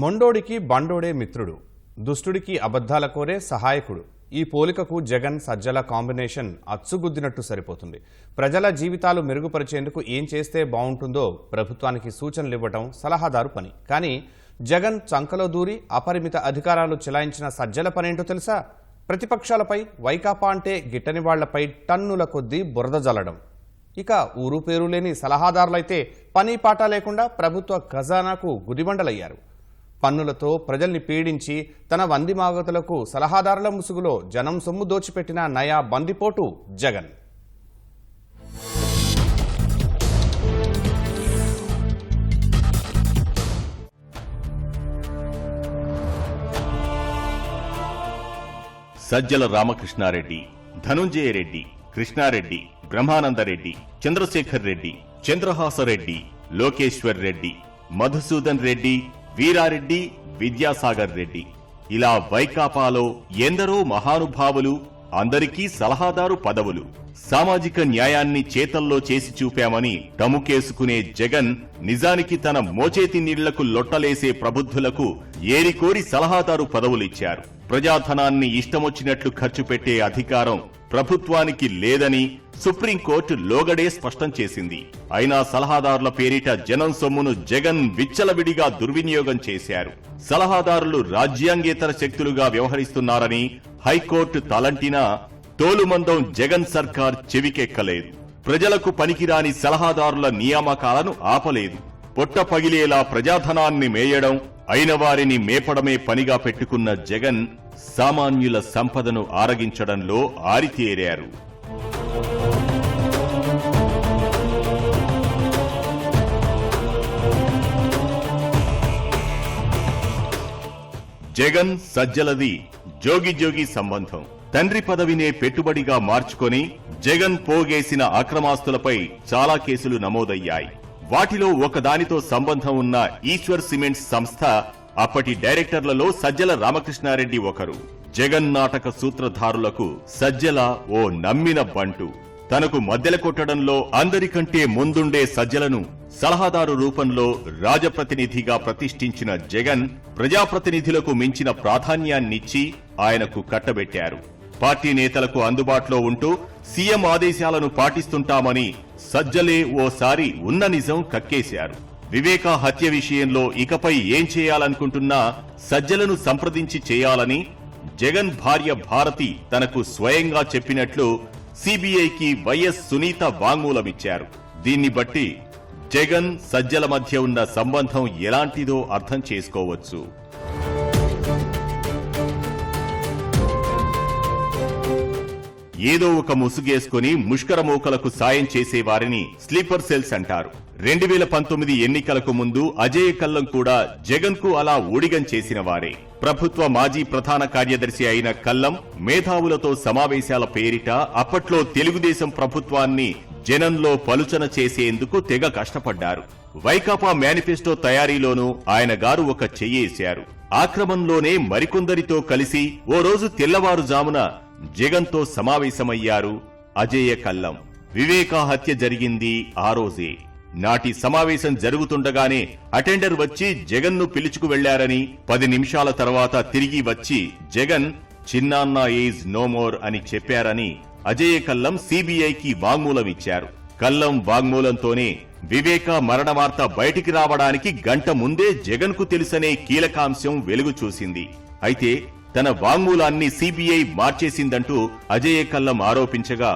మొండోడికి బండోడే మిత్రుడు దుష్టుడికి అబద్ధాల కోరే సహాయకుడు. ఈ పోలికకు జగన్ సజ్జల కాంబినేషన్ అచ్చుగుద్దినట్టు సరిపోతుంది. ప్రజల జీవితాలు మెరుగుపరిచేందుకు ఏం చేస్తే బాగుంటుందో ప్రభుత్వానికి సూచనలు ఇవ్వటం సలహాదారు పని. కానీ జగన్ చంకలో దూరి అపరిమిత అధికారాలు చెలాయించిన సజ్జల పనేంటో తెలుసా? ప్రతిపక్షాలపై వైకాపా అంటే గిట్టని వాళ్ళపై టన్నుల కొద్దీ బురద జల్లడం. ఇక ఊరు పేరు లేని సలహాదారులైతే పని పాట లేకుండా ప్రభుత్వ ఖజానాకు గుదిబండలయ్యారు పన్నులతో ప్రజల్ని పీడించి తన వందిమాగతులకు సలహాదారుల ముసుగులో జనం సొమ్ము దోచిపెట్టిన నయా బందిపోటు జగన్. సజ్జల రామకృష్ణారెడ్డి ధనుంజయ రెడ్డి కృష్ణారెడ్డి బ్రహ్మానందరెడ్డి చంద్రశేఖర్ రెడ్డి చంద్రహాసరెడ్డి లోకేశ్వర్ రెడ్డి మధుసూదన్ రెడ్డి వీరారెడ్డి విద్యాసాగర్ రెడ్డి. ఇలా వైకాపాలో ఎందరో మహానుభావులు అందరికీ సలహాదారు పదవులు సామాజిక న్యాయాన్ని చేతల్లో చేసి చూపామని టముకేసుకునే జగన్ నిజానికి తన మోచేతి నీళ్ళకు లొట్టలేసే ప్రబుద్ధులకు ఏరికోరి సలహాదారు పదవులిచ్చారు. ప్రజాధనాన్ని ఇష్టమొచ్చినట్లు ఖర్చు పెట్టే అధికారం ప్రభుత్వానికి లేదని సుప్రీంకోర్టు లోగడే స్పష్టం చేసింది. అయినా సలహాదారుల పేరిట జనం సొమ్మును జగన్ విచ్చలవిడిగా దుర్వినియోగం చేశారు. సలహాదారులు రాజ్యాంగేతర శక్తులుగా వ్యవహరిస్తున్నారని హైకోర్టు తలంటినా తోలుమందం జగన్ సర్కార్ చెవికెక్కలేదు. ప్రజలకు పనికిరాని సలహాదారుల నియామకాలను ఆపలేదు. పొట్ట పగిలేలా ప్రజాధనాన్ని మేయడం అయిన వారిని మేపడమే పనిగా పెట్టుకున్న జగన్ సామాన్యుల సంపదను ఆరగించడంలో ఆరితేరారు. జగన్ సజ్జలది జోగి జోగి సంబంధం. తండ్రి పదవినే పెట్టుబడిగా మార్చుకొని జగన్ పోగేసిన అక్రమాస్తులపై చాలా కేసులు నమోదయ్యాయి. వాటిలో ఒకదానితో సంబంధం ఉన్న ఈశ్వర్ సిమెంట్స్ సంస్థ అప్పటి డైరెక్టర్లలో సజ్జల రామకృష్ణారెడ్డి ఒకరు. జగన్ నాటక సూత్రధారులకు సజ్జల ఓ నమ్మిన బంటు. తనకు మద్దెల కొట్టడంలో అందరికంటే ముందుండే సజ్జలను సలహాదారు రూపంలో రాజప్రతినిధిగా ప్రతిష్ఠించిన జగన్ ప్రజాప్రతినిధులకు మించిన ప్రాధాన్యాన్నిచ్చి ఆయనకు కట్టబెట్టారు. పార్టీ నేతలకు అందుబాటులో ఉంటూ సీఎం ఆదేశాలను పాటిస్తుంటామని సజ్జలే ఓసారి ఉన్న నిజం కక్కేశారు. వివేకా హత్య విషయంలో ఇకపై ఏం చేయాలనుకుంటున్నా సజ్జలను సంప్రదించి చేయాలని జగన్ భార్య భారతి తనకు స్వయంగా చెప్పినట్లు సిబిఐకి వైఎస్ సునీత వాంగ్మూలమిచ్చారు. దీన్ని బట్టి జగన్ సజ్జల మధ్య ఉన్న సంబంధం ఎలాంటిదో అర్థం చేసుకోవచ్చు. ఏదో ఒక ముసుగేసుకుని ముష్కరమూకలకు సాయం చేసే వారిని స్లీపర్ సెల్స్ అంటారు. రెండు వేల పంతొమ్మిది ఎన్నికలకు ముందు అజయ్ కల్లం కూడా జగన్కు అలా ఊడిగం చేసిన వారే. ప్రభుత్వ మాజీ ప్రధాన కార్యదర్శి అయిన కల్లం మేధావులతో సమావేశాల పేరిట అప్పట్లో తెలుగుదేశం ప్రభుత్వాన్ని జనంలో పలుచన చేసేందుకు తెగ కష్టపడ్డారు. వైకాపా మేనిఫెస్టో తయారీలోనూ ఆయన గారు ఒక చెయ్యేశారు ఆక్రమంలోనే మరికొందరితో కలిసి ఓ రోజు తెల్లవారుజామున జగన్తో సమావేశమయ్యారు అజేయ కల్లం. వివేకా హత్య జరిగింది ఆ రోజే. నాటి సమావేశం జరుగుతుండగానే అటెండర్ వచ్చి జగన్ను పిలుచుకు వెళ్ళారని పది నిమిషాల తర్వాత తిరిగి వచ్చి జగన్ చిన్నాన్న ఈజ్ నో మోర్ అని చెప్పారని అజయ కల్లం సిబిఐకి వాంగ్మూలం ఇచ్చారు. కల్లం వాంగ్మూలంతోనే వివేక మరణవార్త బయటికి రావడానికి గంట ముందే జగన్కు తెలుసనే కీలకాంశం వెలుగు చూసింది. అయితే తన వాంగ్మూలాన్ని సిబిఐ మార్చేసిందంటూ అజయ కల్లం ఆరోపించగా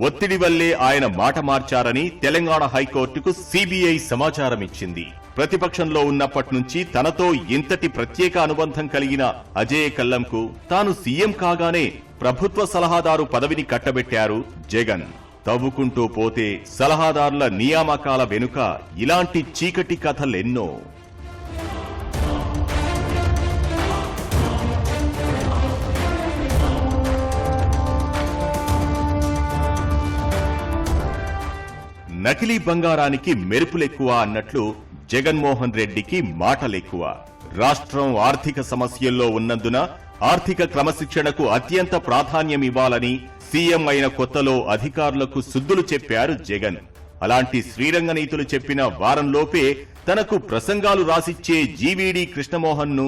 ఒత్తిడి వల్లే ఆయన మాట మార్చారని తెలంగాణ హైకోర్టుకు సిబిఐ సమాచారం ఇచ్చింది ప్రతిపక్షంలో ఉన్నప్పటి నుంచి తనతో ఇంతటి ప్రత్యేక అనుబంధం కలిగిన అజయ్ కల్లంకు తాను సీఎం కాగానే ప్రభుత్వ సలహాదారు పదవిని కట్టబెట్టారు జగన్. తవ్వుకుంటూ పోతే సలహాదారుల నియామకాల వెనుక ఇలాంటి చీకటి కథలెన్నో. నకిలీ బంగారానికి మెరుపులెక్కువ అన్నట్లు జగన్మోహన్ రెడ్డికి మాటలెక్కువ. రాష్ట్రం ఆర్థిక సమస్యల్లో ఉన్నందున ఆర్థిక క్రమశిక్షణకు అత్యంత ప్రాధాన్యమివ్వాలని సీఎం అయిన కొత్తలో అధికారులకు సుద్దులు చెప్పారు జగన్. అలాంటి శ్రీరంగనీతులు చెప్పిన వారంలోపే తనకు ప్రసంగాలు రాసిచ్చే జీవీడి కృష్ణమోహన్ను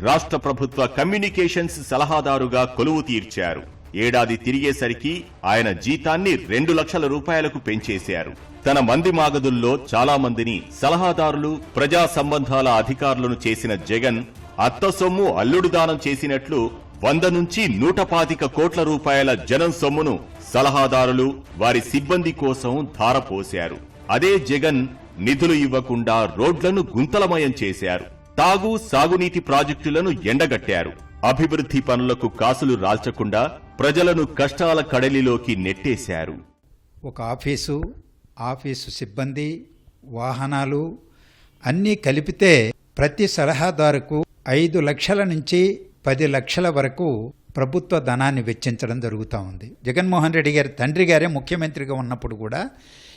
రాష్ట్ర ప్రభుత్వ కమ్యూనికేషన్స్ సలహాదారుగా కొలువు తీర్చారు. ఏడాది తిరిగేసరికి ఆయన జీతాన్ని రెండు లక్షల రూపాయలకు పెంచేశారు. తన మంది మాగదుల్లో చాలా మందిని సలహాదారులు ప్రజా సంబంధాల అధికారులను చేసిన జగన్ అత్త సొమ్ము అల్లుడు దానం చేసినట్లు వంద నుంచి నూట పాతిక కోట్ల రూపాయల జనం సొమ్మును సలహాదారులు వారి సిబ్బంది కోసం ధారపోశారు. అదే జగన్ నిధులు ఇవ్వకుండా రోడ్లను గుంతలమయం చేశారు. తాగు సాగునీటి ప్రాజెక్టులను ఎండగట్టారు. అభివృద్ధి పనులకు కాసులు రాల్చకుండా ప్రజలను కష్టాల కడలిలోకి నెట్టేశారు. ఒక ఆఫీసు ఆఫీసు సిబ్బంది వాహనాలు అన్నీ కలిపితే ప్రతి సలహాదారుకు ఐదు లక్షల నుంచి పది లక్షల వరకు ప్రభుత్వ ధనాన్ని వెచ్చించడం జరుగుతూ ఉంది. జగన్మోహన్ రెడ్డి గారి తండ్రి గారే ముఖ్యమంత్రిగా ఉన్నప్పుడు కూడా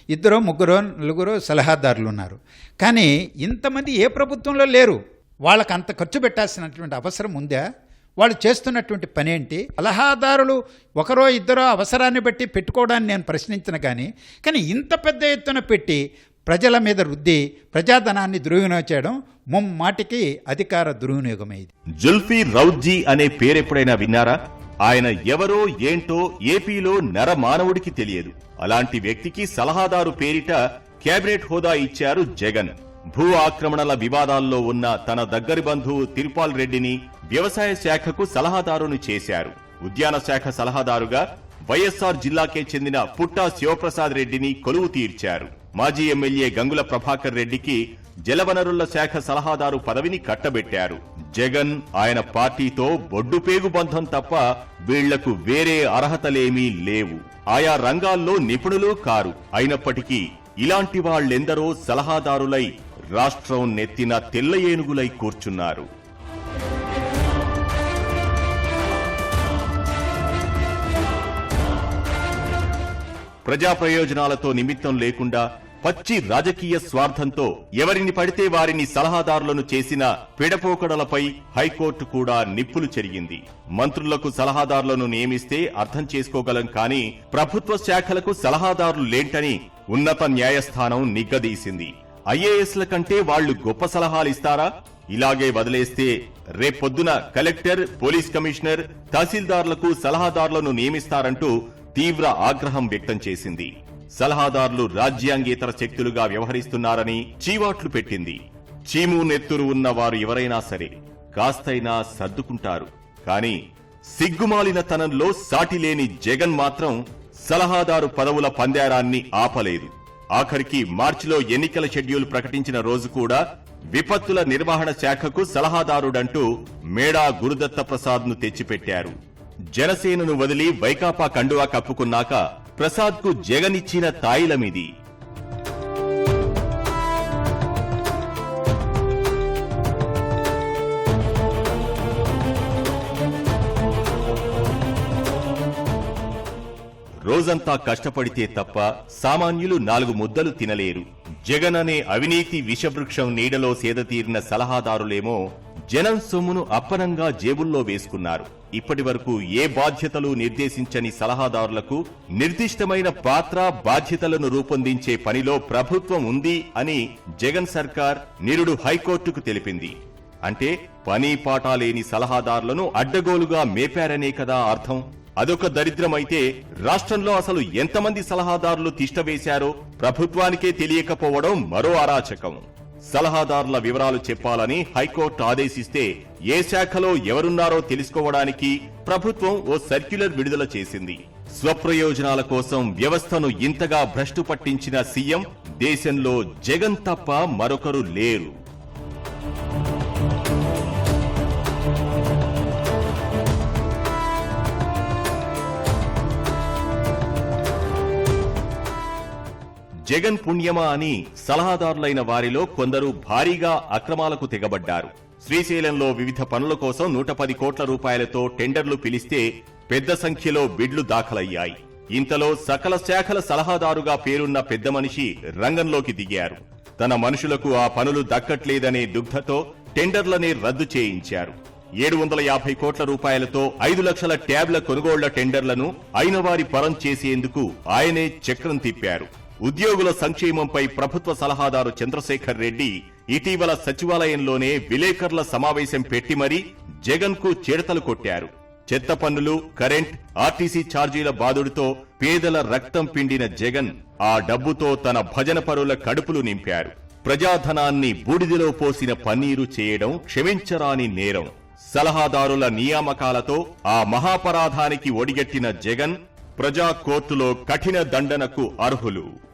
ఇద్దరు ముగ్గురు నలుగురు సలహాదారులు ఉన్నారు. కానీ ఇంతమంది ఏ ప్రభుత్వంలో లేరు? వాళ్ళకి అంత ఖర్చు పెట్టాల్సినటువంటి అవసరం ఉందా? వాళ్ళు చేస్తున్నటువంటి పని ఏంటి? సలహాదారులు ఒకరో ఇద్దరో అవసరాన్ని బట్టి పెట్టుకోవడాన్ని నేను ప్రశ్నించిన కానీ కానీ ఇంత పెద్ద ఎత్తున పెట్టి ప్రజల మీద రుద్ది ప్రజాధనాన్ని దుర్వినియోగం చేయడం ముమ్మాటికి అధికార దుర్వినియోగమే ఇది జుల్ఫీ రౌద్జీ అనే పేరెప్పుడైనా విన్నారా? ఆయన ఎవరో ఏంటో ఏపీలో నర మానవుడికి తెలియదు. అలాంటి వ్యక్తికి సలహాదారు పేరిట కేబినెట్ హోదా ఇచ్చారు జగన్. భూ ఆక్రమణల వివాదాల్లో ఉన్న తన దగ్గరి బంధువు తిరుపాల్ రెడ్డిని వ్యవసాయ శాఖకు సలహాదారును చేశారు. ఉద్యాన శాఖ సలహాదారుగా వైఎస్ఆర్ జిల్లాకే చెందిన పుట్టా శివప్రసాద్ రెడ్డిని కొలువు తీర్చారు. మాజీ ఎమ్మెల్యే గంగుల ప్రభాకర్ రెడ్డికి జలవనరుల శాఖ సలహాదారు పదవిని కట్టబెట్టారు. జగన్ ఆయన పార్టీతో బొడ్డుపేగు బంధం తప్ప వీళ్ళకు వేరే అర్హతలేమీ లేవు. ఆయా రంగాల్లో నిపుణులు కారు. అయినప్పటికీ ఇలాంటి వాళ్ళెందరో సలహాదారులై రాష్ట్రం నెత్తిన తెల్ల ఏనుగులై కూర్చున్నారు. ప్రజా ప్రయోజనాలతో నిమిత్తం లేకుండా పచ్చి రాజకీయ స్వార్థంతో ఎవరిని పడితే వారిని సలహాదారులను చేసిన పిడపోకడలపై హైకోర్టు కూడా నిప్పులు చెరిగింది. మంత్రులకు సలహాదారులను నియమిస్తే అర్థం చేసుకోగలం కానీ ప్రభుత్వ శాఖలకు సలహాదారులు లేంటని ఉన్నత న్యాయస్థానం నిగ్గదీసింది. ఐఏఎస్ల కంటే వాళ్ళు గొప్ప సలహాలు ఇస్తారా? ఇలాగే వదిలేస్తే రేపొద్దున కలెక్టర్ పోలీస్ కమిషనర్ తహసీల్దార్లకు సలహాదారులను నియమిస్తారంటూ తీవ్ర ఆగ్రహం వ్యక్తం చేసింది. సలహాదారులు రాజ్యాంగేతర శక్తులుగా వ్యవహరిస్తున్నారని చీవాట్లు పెట్టింది. చీము నెత్తురు ఉన్న వారు ఎవరైనా సరే కాస్తైనా సర్దుకుంటారు. కాని సిగ్గుమాలిన తనంలో సాటిలేని జగన్ మాత్రం సలహాదారు పదవుల పందేరాన్ని ఆపలేదు. ఆఖరికి మార్చిలో ఎన్నికల షెడ్యూల్ ప్రకటించిన రోజు కూడా విపత్తుల నిర్వహణ శాఖకు సలహాదారుడంటూ మేడా గురుదత్త ప్రసాద్ను తెచ్చిపెట్టారు. జనసేనను వదిలి వైకాపా కండువా కప్పుకున్నాక ప్రసాద్కు జగనిచ్చిన తాయిలమిది. రోజంతా కష్టపడితే తప్ప సామాన్యులు నాలుగు ముద్దలు తినలేరు. జగన్ అనే అవినీతి విషవృక్షం నీడలో సేదతీరిన సలహాదారులేమో జనం సొమ్మును అప్పనంగా జేబుల్లో వేసుకున్నారు. ఇప్పటి వరకు ఏ బాధ్యతలు నిర్దేశించని సలహాదారులకు నిర్దిష్టమైన పాత్ర బాధ్యతలను రూపొందించే పనిలో ప్రభుత్వం ఉంది అని జగన్ సర్కార్ నిరుడు హైకోర్టుకు తెలిపింది. అంటే పని పాట లేని సలహాదారులను అడ్డగోలుగా మేపారనే కదా అర్థం? అదొక దరిద్రమైతే రాష్ట్రంలో అసలు ఎంతమంది సలహాదారులు తిష్టవేశారో ప్రభుత్వానికే తెలియకపోవడం మరో అరాచకం. సలహాదారుల వివరాలు చెప్పాలని హైకోర్టు ఆదేశిస్తే ఏ శాఖలో ఎవరున్నారో తెలుసుకోవడానికి ప్రభుత్వం ఓ సర్క్యులర్ విడుదల చేసింది. స్వప్రయోజనాల కోసం వ్యవస్థను ఇంతగా భ్రష్టు పట్టించిన సీఎం దేశంలో జగన్ తప్ప మరొకరు లేరు. జగన్ పుణ్యమా అని సలహాదారులైన వారిలో కొందరు భారీగా అక్రమాలకు తెగబడ్డారు. శ్రీశైలంలో వివిధ పనుల కోసం నూట పది కోట్ల రూపాయలతో టెండర్లు పిలిస్తే పెద్ద సంఖ్యలో బిడ్లు దాఖలయ్యాయి. ఇంతలో సకల శాఖల సలహాదారుగా పేరున్న పెద్ద మనిషి రంగంలోకి దిగారు. తన మనుషులకు ఆ పనులు దక్కట్లేదనే దుగ్ధతో టెండర్లనే రద్దు చేయించారు. ఏడు వందల యాభై కోట్ల రూపాయలతో ఐదు లక్షల ట్యాబ్ల కొనుగోళ్ళ టెండర్లను అయినవారి పరం చేసేందుకు ఆయనే చక్రం తిప్పారు. ఉద్యోగుల సంక్షేమంపై ప్రభుత్వ సలహాదారు చంద్రశేఖర్ రెడ్డి ఇటీవల సచివాలయంలోనే విలేకరుల సమావేశం పెట్టి మరీ జగన్కు చేడతలు కొట్టారు. చెత్త పన్నులు కరెంట్ ఆర్టీసీ ఛార్జీల బాదుడితో పేదల రక్తం పిండిన జగన్ ఆ డబ్బుతో తన భజన పరుల కడుపులు నింపారు. ప్రజాధనాన్ని బూడిదలో పోసిన పన్నీరు చేయడం క్షమించరాని నేరం. సలహాదారుల నియామకాలతో ఆ మహాపరాధానికి ఒడిగట్టిన జగన్ ప్రజా కోర్టులో కఠిన దండనకు అర్హులు.